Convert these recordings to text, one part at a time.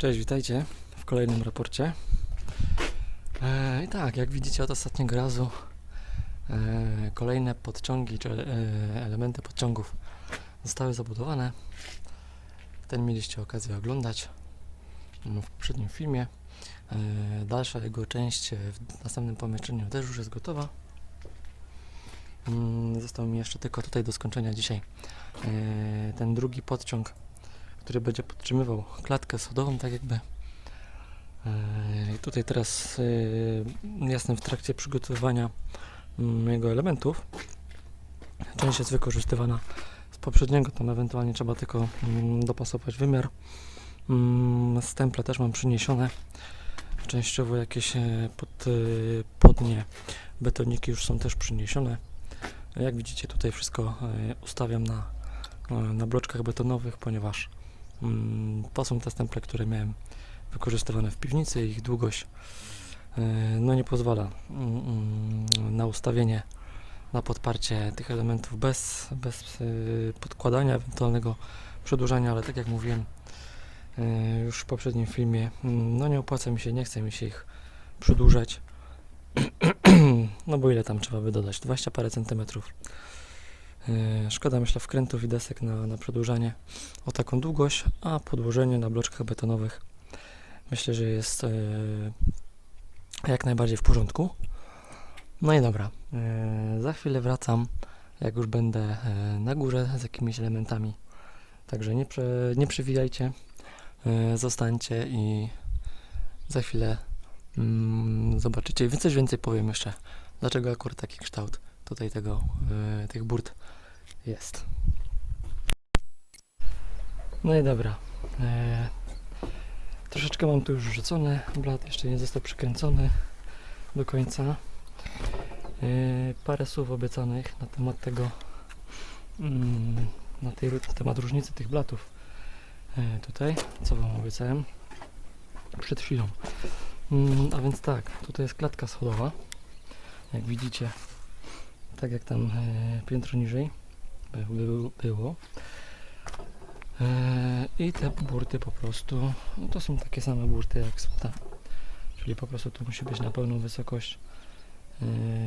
Cześć, witajcie w kolejnym raporcie. E, I tak, jak widzicie od ostatniego razu, e, kolejne podciągi czy e, elementy podciągów zostały zabudowane. Ten mieliście okazję oglądać mm, w poprzednim filmie. Dalsza jego część w następnym pomieszczeniu też już jest gotowa. Mm, Został mi jeszcze tylko tutaj do skończenia dzisiaj ten drugi podciąg który będzie podtrzymywał klatkę schodową, tak jakby. Eee, Tutaj teraz e, jestem w trakcie przygotowywania mm, jego elementów. Część jest wykorzystywana z poprzedniego, tam ewentualnie trzeba tylko mm, dopasować wymiar. Mm, Stemple też mam przyniesione. Częściowo jakieś e, pod, e, podnie betoniki już są też przyniesione. Jak widzicie tutaj wszystko e, ustawiam na, e, na bloczkach betonowych, ponieważ To są te stemple, które miałem wykorzystywane w piwnicy. Ich długość e, no nie pozwala mm, mm, na ustawienie, na podparcie tych elementów bez, bez e, podkładania, ewentualnego przedłużania, ale tak jak mówiłem e, już w poprzednim filmie, mm, no nie opłaca mi się, nie chce mi się ich przedłużać. No bo ile tam trzeba by dodać? 20 parę centymetrów. E, Szkoda myślę wkrętów i desek na, na przedłużanie o taką długość, a podłożenie na bloczkach betonowych myślę, że jest e, jak najbardziej w porządku. No i dobra, e, za chwilę wracam, jak już będę na górze z jakimiś elementami. Także nie, prze, nie przewijajcie, zostańcie i za chwilę mm, zobaczycie. Coś więcej powiem jeszcze, dlaczego akurat taki kształt tutaj tego, e, tych burt jest. No i dobra. E, troszeczkę mam tu już rzucony, blat jeszcze nie został przykręcony do końca. E, parę słów obiecanych na temat tego, mm, na, tej, na temat różnicy tych blatów. Tutaj, co Wam obiecałem przed chwilą. Mm, a więc tak, tutaj jest klatka schodowa. Jak widzicie, tak jak tam e, piętro niżej by, by, było. E, I te burty po prostu, no to są takie same burty jak są. Czyli po prostu tu musi być na pełną wysokość, e,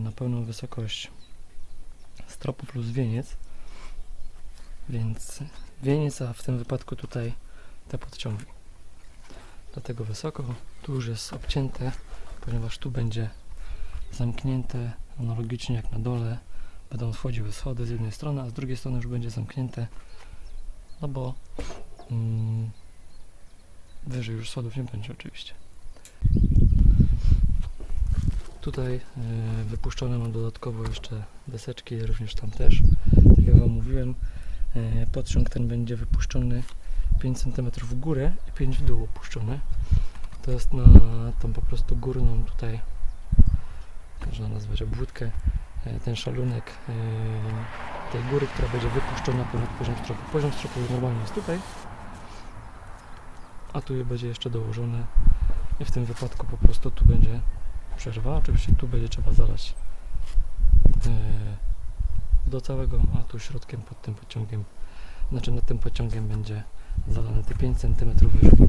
na pełną wysokość stropu plus wieniec. Więc wieniec, a w tym wypadku tutaj te podciągi. Dlatego wysoko, tu już jest obcięte, ponieważ tu będzie zamknięte analogicznie jak na dole będą wchodziły schody z jednej strony, a z drugiej strony już będzie zamknięte, no bo mm, wyżej już schodów nie będzie oczywiście. Tutaj y, wypuszczone mam dodatkowo jeszcze deseczki, również tam też, tak jak Wam mówiłem, y, podciąg ten będzie wypuszczony 5 cm w górę i 5 w dół opuszczony. To jest na tą po prostu górną tutaj, można nazwać obwódkę, e, ten szalunek e, tej góry, która będzie wypuszczona ponad poziom stropu. Poziom stropu normalnie jest tutaj, a tu będzie jeszcze dołożone i w tym wypadku po prostu tu będzie przerwa. Oczywiście tu będzie trzeba zalać e, do całego, a tu środkiem pod tym pociągiem, znaczy nad tym pociągiem będzie zalane te 5 cm wyżej.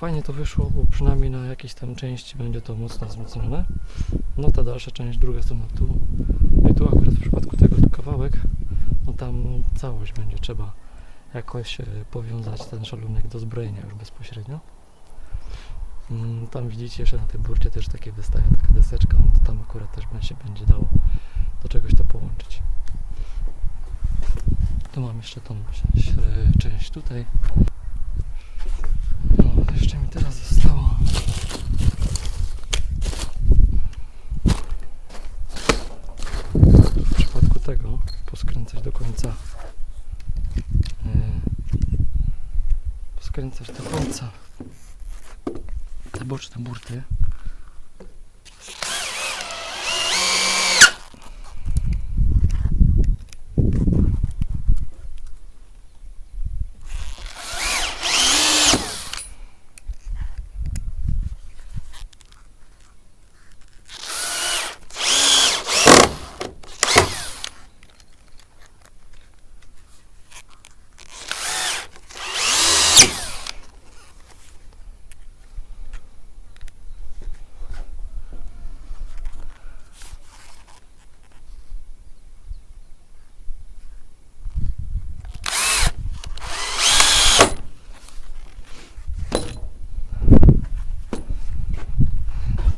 Fajnie to wyszło, bo przynajmniej na jakiejś tam części będzie to mocno wzmocnione. No ta dalsza część, druga strona tu. No i tu akurat w przypadku tego kawałek, no tam całość będzie trzeba jakoś e, powiązać ten szalunek do zbrojenia już bezpośrednio. Mm, Tam widzicie jeszcze na tej burcie też takie wystaje taka deseczka, no to tam akurat też się będzie dało do czegoś to połączyć. Tu mam jeszcze tą e, część tutaj. Teraz zostało. W przypadku tego poskręcać do końca. e, Poskręcać do końca te boczne burty.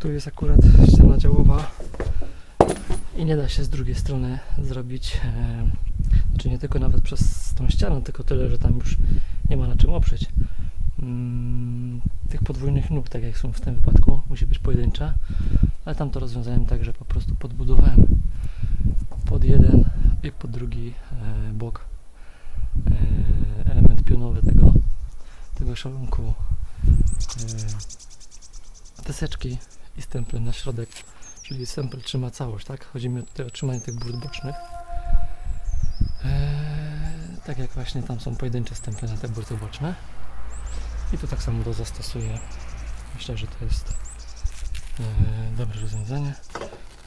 Tu jest akurat ściana działowa i nie da się z drugiej strony zrobić, e, czy nie tylko nawet przez tą ścianę, tylko tyle, że tam już nie ma na czym oprzeć. Mm, tych podwójnych nóg, tak jak są w tym wypadku, musi być pojedyncza, ale tam to rozwiązałem tak, że po prostu podbudowałem pod jeden i pod drugi e, bok e, element pionowy tego, tego szalunku deseczki i stemple na środek, czyli stempel trzyma całość, tak? Chodzi mi o trzymanie tych burt bocznych. E, tak jak właśnie tam są pojedyncze stemple na te burty boczne. I tu tak samo to zastosuję. Myślę, że to jest e, dobre rozwiązanie.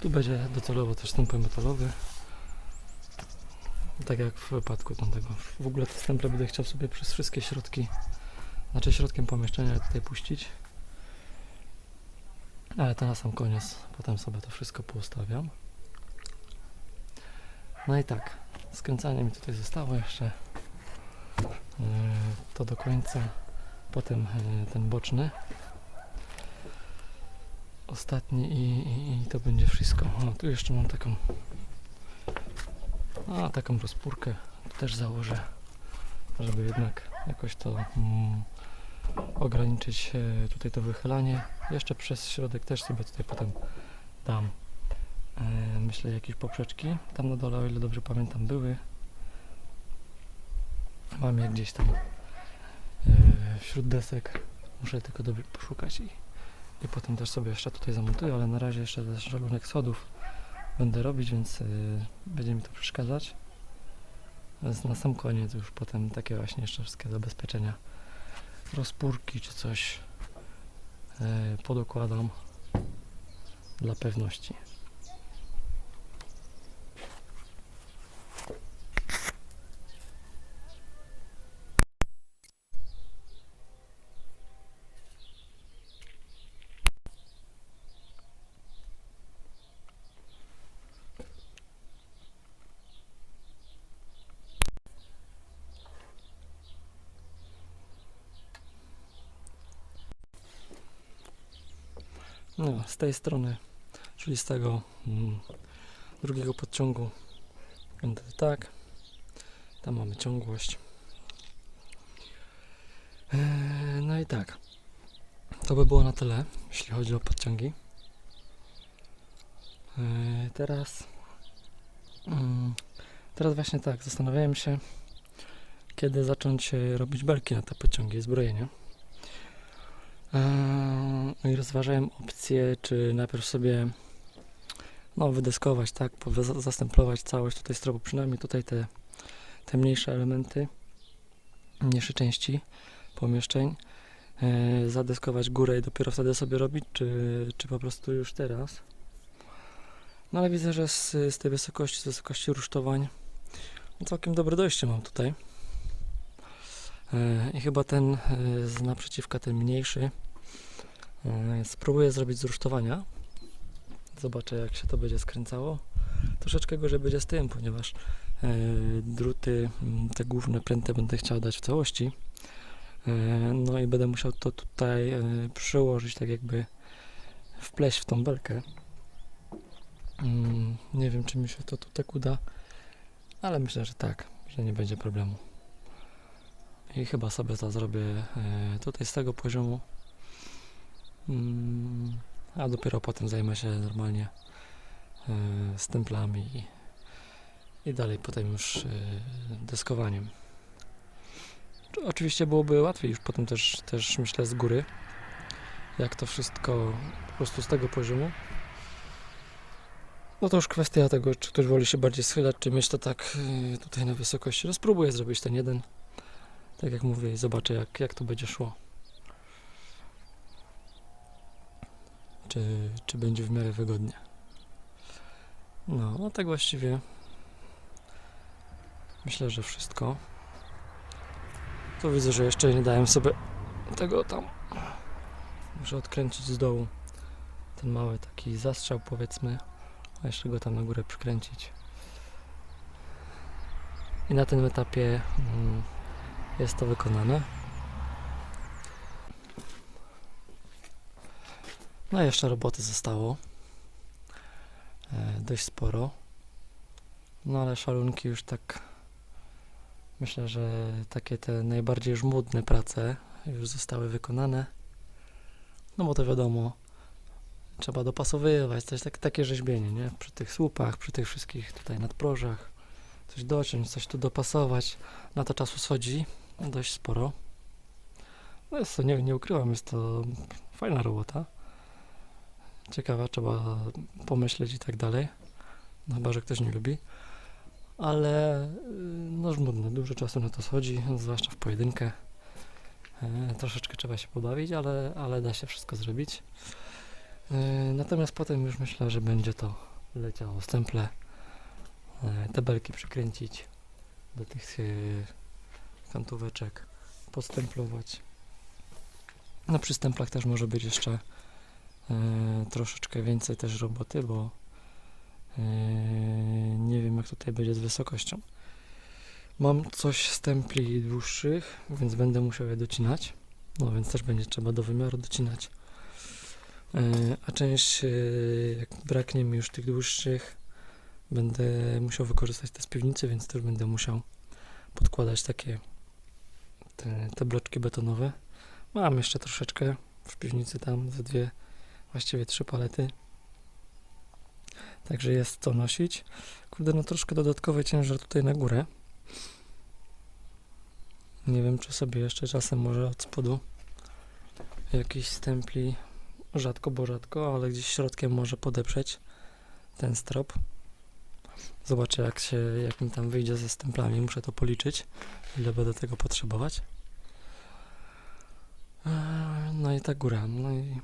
Tu będzie docelowo też stempel metalowy. Tak jak w wypadku tamtego. W ogóle te stemple będę chciał sobie przez wszystkie środki, znaczy środkiem pomieszczenia tutaj puścić. Ale to na sam koniec. Potem sobie to wszystko poustawiam. No i tak. Skręcanie mi tutaj zostało jeszcze. Yy, To do końca. Potem yy, ten boczny. Ostatni i, i, i to będzie wszystko. O, tu jeszcze mam taką a taką rozpórkę też założę, żeby jednak jakoś to mm, ograniczyć e, tutaj to wychylanie. Jeszcze przez środek też sobie tutaj potem dam e, myślę jakieś poprzeczki. Tam na dole, o ile dobrze pamiętam, były. Mam je gdzieś tam e, wśród desek. Muszę tylko dobrze poszukać i, i potem też sobie jeszcze tutaj zamontuję, ale na razie jeszcze też żalunek schodów będę robić, więc będzie mi to przeszkadzać. Więc na sam koniec już potem takie właśnie jeszcze wszystkie zabezpieczenia, rozpórki czy coś y, podokładam dla pewności. No, z tej strony, czyli z tego mm, drugiego podciągu będę tak. Tam mamy ciągłość. Eee, no i tak. To by było na tyle, jeśli chodzi o podciągi. Eee, teraz mm, teraz właśnie tak, zastanawiałem się kiedy zacząć e, robić belki na te podciągi, zbrojenie. Eee, I rozważałem opcję, czy najpierw sobie no, wydeskować, tak, zastemplować całość tutaj stropu, przynajmniej tutaj te, te mniejsze elementy, mniejsze części pomieszczeń, eee, zadeskować górę i dopiero wtedy sobie robić, czy, czy po prostu już teraz. No ale widzę, że z, z tej wysokości, z wysokości rusztowań całkiem dobre dojście mam tutaj. E, I chyba ten e, z naprzeciwka, ten mniejszy, e, spróbuję zrobić z rusztowania. Zobaczę jak się to będzie skręcało. Troszeczkę gorzej będzie z tym, ponieważ druty, te główne pręty będę chciał dać w całości. No i będę musiał to tutaj przyłożyć, tak jakby wpleść w tą belkę. Mm, Nie wiem, czy mi się to tu tak uda, ale myślę, że tak, że nie będzie problemu. I chyba sobie to zrobię e, tutaj z tego poziomu. Mm, A dopiero potem zajmę się normalnie e, stemplami i, i dalej potem już e, deskowaniem. Czy Oczywiście byłoby łatwiej już potem też, też myślę z góry, jak to wszystko po prostu z tego poziomu. No to już kwestia tego, czy ktoś woli się bardziej schylać, czy mieć to tak e, tutaj na wysokości. No spróbuję zrobić ten jeden tak jak mówię i zobaczę jak, jak to będzie szło. Czy, czy będzie w miarę wygodnie. No, a tak właściwie myślę, że wszystko. To widzę, że jeszcze nie dałem sobie tego tam. Muszę odkręcić z dołu ten mały taki zastrzał powiedzmy, a jeszcze go tam na górę przykręcić. I na tym etapie mm, jest to wykonane. No i jeszcze roboty zostało. E, dość sporo. No ale szalunki już tak myślę, że takie te najbardziej żmudne prace już zostały wykonane. No bo to wiadomo, trzeba dopasowywać, coś tak, takie rzeźbienie, nie? Przy tych słupach, przy tych wszystkich tutaj nadprożach, coś dociąć, coś tu dopasować. Na to czasu schodzi dość sporo. No jest to, nie, nie ukrywam, jest to fajna robota. Ciekawa, trzeba pomyśleć i tak dalej. No chyba, że ktoś nie lubi. Ale y, no żmudne, dużo czasu na to schodzi, zwłaszcza w pojedynkę. E, troszeczkę trzeba się pobawić, ale, ale da się wszystko zrobić. E, natomiast potem już myślę, że będzie to leciało stemple. E, te belki przykręcić do tych e, kantóweczek, podstemplować. No przy też może być jeszcze e, troszeczkę więcej też roboty, bo e, nie wiem jak tutaj będzie z wysokością. Mam coś stempli dłuższych, więc będę musiał je docinać. No więc też będzie trzeba do wymiaru docinać. E, a część, jak braknie mi już tych dłuższych, będę musiał wykorzystać te z piwnicy, więc też będę musiał podkładać takie te, te bloczki betonowe. Mam jeszcze troszeczkę w piwnicy tam ze dwie, właściwie trzy palety. Także jest co nosić. Kurde, no troszkę dodatkowy ciężar tutaj na górę. Nie wiem, czy sobie jeszcze czasem może od spodu jakiś stempli, rzadko, bo rzadko, ale gdzieś środkiem może podeprzeć ten strop. Zobaczę, jak się, jak mi tam wyjdzie ze stemplami. Muszę to policzyć, ile będę tego potrzebować. Eee, No i ta góra. No i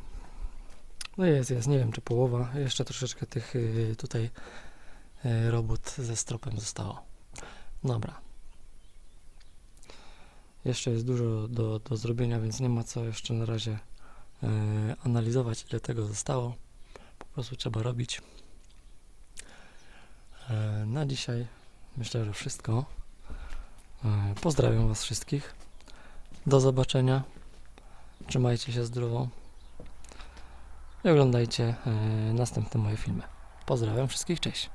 no jest, jest. Nie wiem, czy połowa. Jeszcze troszeczkę tych y, tutaj y, robót ze stropem zostało. Dobra. Jeszcze jest dużo do, do zrobienia, więc nie ma co jeszcze na razie y, analizować, ile tego zostało. Po prostu trzeba robić. E, Na dzisiaj myślę, że wszystko. E, Pozdrawiam Was wszystkich. Do zobaczenia. Trzymajcie się zdrowo. I oglądajcie e, następne moje filmy. Pozdrawiam wszystkich, cześć.